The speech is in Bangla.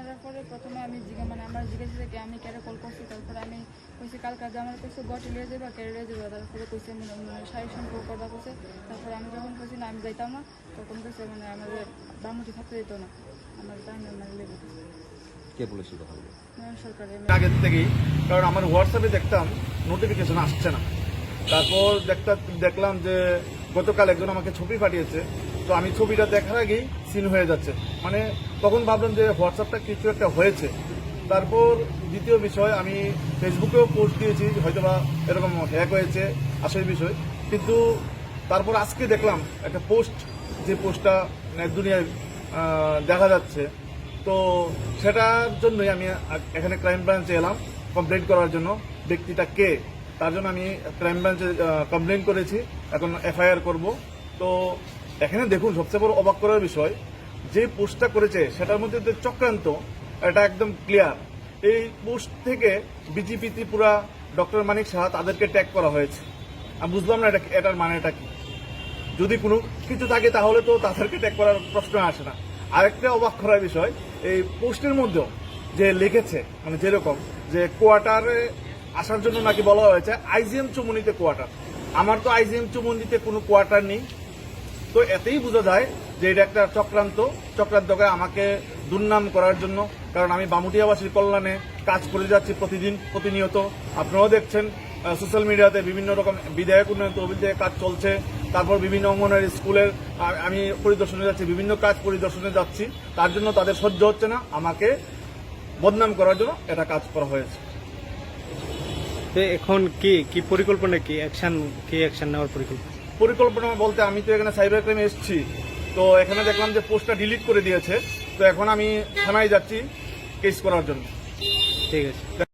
করার পরে প্রথমে আমি জিজ্ঞা মানে আমার জিজ্ঞাসা থেকে আমি ক্যারে কল করছি? তারপরে আমি কইছি কাল কাজে আমার কইছে গটে লিয়ে যাবে ক্যারে লিয়ে যাবে তারপরে কইছে মানে মানে শারীরিক সম্পর্ক কথা কইছে। তারপরে আমি যখন কইছি না আমি যাইতাম না তখন কইছে মানে আমার বামুটি থাকতে দিত না আমার তাই না মানে লেগে। কে বলেছিল কথাগুলো নয়ন সরকারে আগে থেকেই কারণ আমার হোয়াটসঅ্যাপে দেখতাম নোটিফিকেশন আসছে না। তারপর দেখতাম দেখলাম যে গতকাল একজন আমাকে ছবি পাঠিয়েছে। তো আমি ছবিটা দেখার আগেই সিন হয়ে যাচ্ছে। মানে তখন ভাবলাম যে হোয়াটসঅ্যাপটা কিছু একটা হয়েছে। তারপর দ্বিতীয় বিষয়, আমি ফেসবুকেও পোস্ট দিয়েছি, হয়তোবা এরকম হ্যাক হয়েছে আসল বিষয়। কিন্তু তারপর আজকে দেখলাম একটা পোস্ট, যে পোস্টটা দুনিয়ায় দেখা যাচ্ছে। তো সেটার জন্যই আমি এখানে ক্রাইম ব্রাঞ্চে এলাম কমপ্লেন করার জন্য। ব্যক্তিটা কে? তার জন্য আমি ক্রাইম ব্রাঞ্চে কমপ্লেন করেছি। এখন এফআইআর করব। তো এখানে দেখুন, সবচেয়ে বড় অবাক করার বিষয়, যে পোস্টটা করেছে, সেটার মধ্যে যে চক্রান্ত, এটা একদম ক্লিয়ার এই পোস্ট থেকে বিজেপি ত্রিপুরা ডক্টর মানিক সাহা তাদেরকে ট্যাগ করা হয়েছে। আমি বুঝলাম না এটা এটার মানেটা কি। যদি কোনো কিছু থাকে, তাহলে তো তাদেরকে ট্যাগ করার প্রশ্ন আসে না। আরেকটা অবাক করার বিষয়, এই পোস্টের মধ্যেও যে লিখেছে মানে যেরকম, যে কোয়ার্টারে আসার জন্য নাকি বলা হয়েছে আইজিএম চুমুনিতে কোয়ার্টার। আমার তো আইজিএম চুমুনিতে কোনো কোয়ার্টার নেই। তো এতেই বোঝা যায় যে এটা একটা চক্রান্ত। চক্রান্ত করে আমাকে দুর্নাম করার জন্য, কারণ আমি বামুটিয়াবাসীর কল্যাণে কাজ করে যাচ্ছি প্রতিদিন, প্রতিনিয়ত। আপনারাও দেখছেন সোশ্যাল মিডিয়াতে বিভিন্ন রকম বিধায়ক উন্নয়ন তহবিল থেকে কাজ চলছে, তারপর বিভিন্ন অঙ্গনওয়াড়ি স্কুলের আমি পরিদর্শনে যাচ্ছি, বিভিন্ন কাজ পরিদর্শনে যাচ্ছি। তার জন্য তাদের সহ্য হচ্ছে না, আমাকে বদনাম করার জন্য এটা কাজ করা হয়েছে। এখন কি কি পরিকল্পনা, কি অ্যাকশন কি অ্যাকশন নেওয়ার পরিকল্পনা? পরিকল্পনা বলতে আমি তো এখানে সাইবার ক্রাইমে এসেছি। তো এখানে দেখলাম যে পোস্টটা ডিলিট করে দিয়েছে। তো এখন আমি থানায় যাচ্ছি কেস করার জন্য। ঠিক আছে।